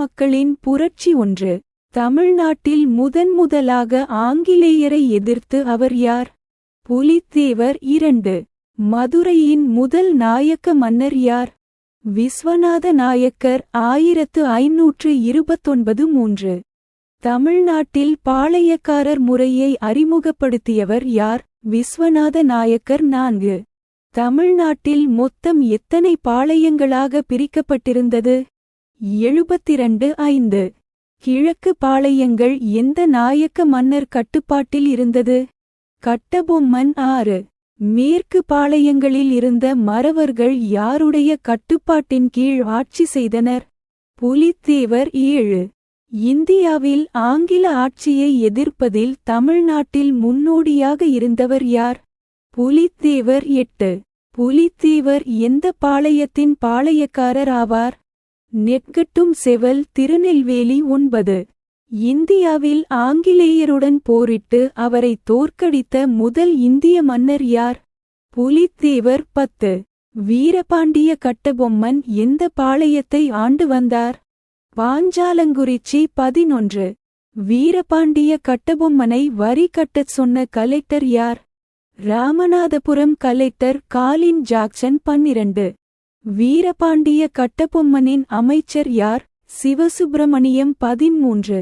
மக்களின் புரட்சி ஒன்று. தமிழ்நாட்டில் முதன்முதலாக ஆங்கிலேயரை எதிர்த்து அவர் யார்? புலித்தேவர் இரண்டு. மதுரையின் முதல் நாயக்க மன்னர் யார்? விஸ்வநாத நாயக்கர் ஆயிரத்து ஐநூற்று இருபத்தொன்பது மூன்று. தமிழ்நாட்டில் பாளையக்காரர் முறையை அறிமுகப்படுத்தியவர் யார்? விஸ்வநாத நாயக்கர் நான்கு. தமிழ்நாட்டில் மொத்தம் எத்தனை பாளையங்களாக பிரிக்கப்பட்டிருந்தது? எழுபத்திரண்டு ஐந்து. கிழக்கு பாளையங்கள் எந்த நாயக்க மன்னர் கட்டுப்பாட்டில் இருந்தது? கட்டபொம்மன் ஆறு. மேற்கு பாளையங்களில் இருந்த மறவர்கள் யாருடைய கட்டுப்பாட்டின் கீழ் ஆட்சி செய்தனர்? புலித்தேவர் ஏழு. இந்தியாவில் ஆங்கில ஆட்சியை எதிர்ப்பதில் தமிழ்நாட்டில் முன்னோடியாக இருந்தவர் யார்? புலித்தேவர் எட்டு. புலித்தேவர் எந்த பாளையத்தின் பாளையக்காரர் ஆவார்? நெற்கட்டும் செவல் திருநெல்வேலி ஒன்பது. இந்தியாவில் ஆங்கிலேயருடன் போரிட்டு அவரை தோற்கடித்த முதல் இந்திய மன்னர் யார்? புலித்தேவர் பத்து. வீரபாண்டிய கட்டபொம்மன் எந்த பாளையத்தை ஆண்டு வந்தார்? பாஞ்சாலங்குறிச்சி பதினொன்று. வீரபாண்டிய கட்டபொம்மனை வரி கட்டச் சொன்ன கலெக்டர் யார்? ராமநாதபுரம் கலெக்டர் காலின் ஜாக்சன் பன்னிரண்டு. வீரபாண்டிய கட்டபொம்மனின் அமைச்சர் யார்? சிவசுப்பிரமணியம் பதிமூன்று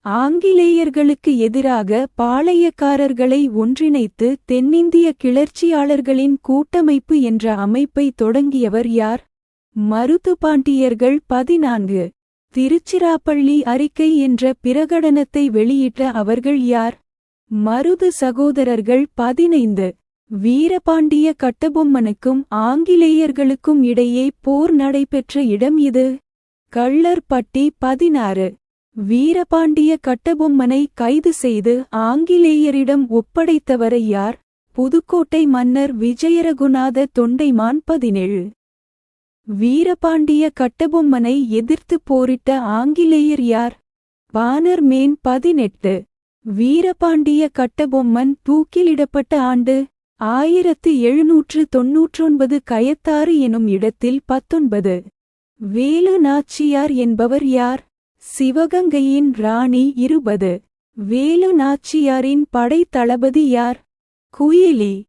ஆங்கிலேயர்களுக்கு எதிராக பாளையக்காரர்களை ஒன்றிணைத்து தென்னிந்திய கிளர்ச்சியாளர்களின் கூட்டமைப்பு என்ற அமைப்பை தொடங்கியவர் யார்? மருதுபாண்டியர்கள் பதினான்கு. திருச்சிராப்பள்ளி அறிக்கை என்ற பிரகடனத்தை வெளியிட்ட அவர்கள் யார்? மருது சகோதரர்கள் பதினைந்து. வீரபாண்டிய கட்டபொம்மனுக்கும் ஆங்கிலேயர்களுக்கும் இடையே போர் நடைபெற்ற இடம் இது. கள்ளர்பட்டி பதினாறு. வீரபாண்டிய கட்டபொம்மனை கைது செய்து ஆங்கிலேயரிடம் ஒப்படைத்தவரை யார்? புதுக்கோட்டை மன்னர் விஜயரகுநாத தொண்டைமான் பதினேழு. வீரபாண்டிய கட்டபொம்மனை எதிர்த்து போரிட்ட ஆங்கிலேயர் யார்? பானர்மேன் பதினெட்டு. வீரபாண்டிய கட்டபொம்மன் தூக்கிலிடப்பட்ட ஆண்டு ஆயிரத்து எழுநூற்று தொன்னூற்றொன்பது கயத்தாறு எனும் இடத்தில் பத்தொன்பது. வேலு நாச்சியார் என்பவர் யார்? சிவகங்கையின் ராணி இருபது. வேலு நாச்சியாரின் படைத்தளபதி தளபதி யார்? குயிலி.